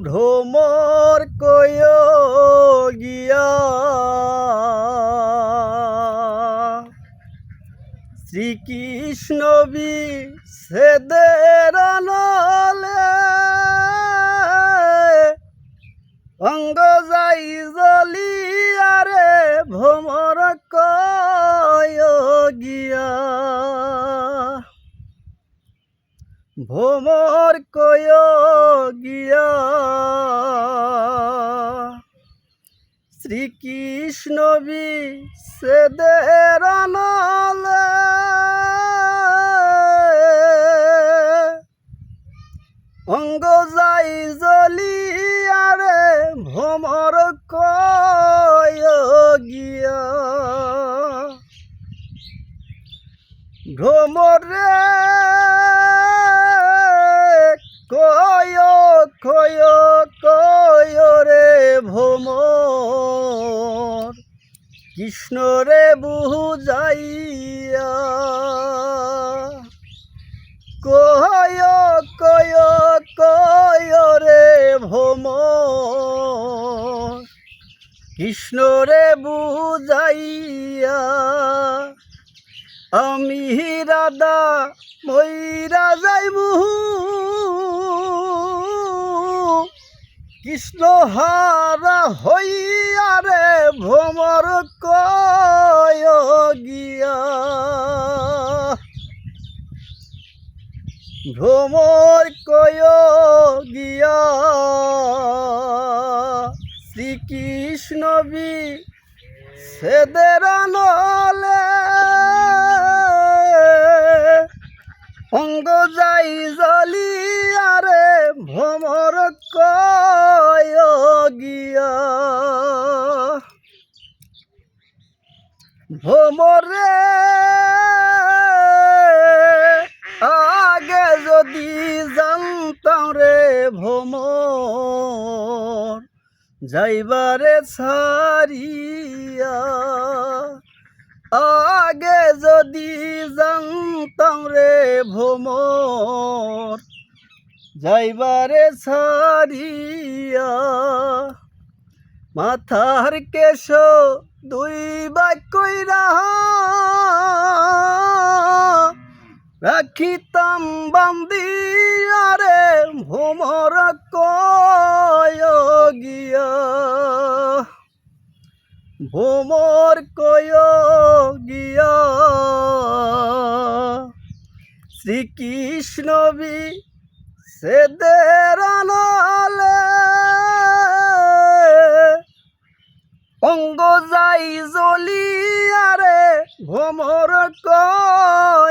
ঢোমর কয় গিয়া। শ্রীকৃষ্ণ বি সেদের নলে অঙ্গ যাই জলিয়ারে ভ্রমর কয় গিয়া। ভ্রমর কয় শ্রীকৃষ্ণ বি সেদের নলে অঙ্গ যাই জলিয়ারে ভ্রমর কয় গিয়া। ভ্রমরে কয় কয় কৃষ্ণ রে বহু যাইয়া। কয় কয় রে ভ্রমর কৃষ্ণ রে বুঝাইয়া আমি রাধা ময়রা যাইবু কৃষ্ণ হারা হইয়া রে ভ্রমর গিয়া ভ্রমর কয় গিয়া শ্রীকৃষ্ণ বি সেদের নলে অঙ্গ যাই জলিয়ারে ভ্রমর কয় গিয়া। ভ্রমরে আগে যদি জানতাম রে ভ্রমর যাইবারে ছাড়িয়া যদি জানতাম রে ভ্রমর যাইবারে ছাড়িয়া মাথার কেশ দুই বাক্যইরা রাখিতাম বান্দিয়ারে ভ্রমর কয় গিয়া। ভ্রমর কয় গিয়া শ্রীকৃষ্ণ সে নলে অঙ্গ যাই জলিয়ারে ভ্রমর কর।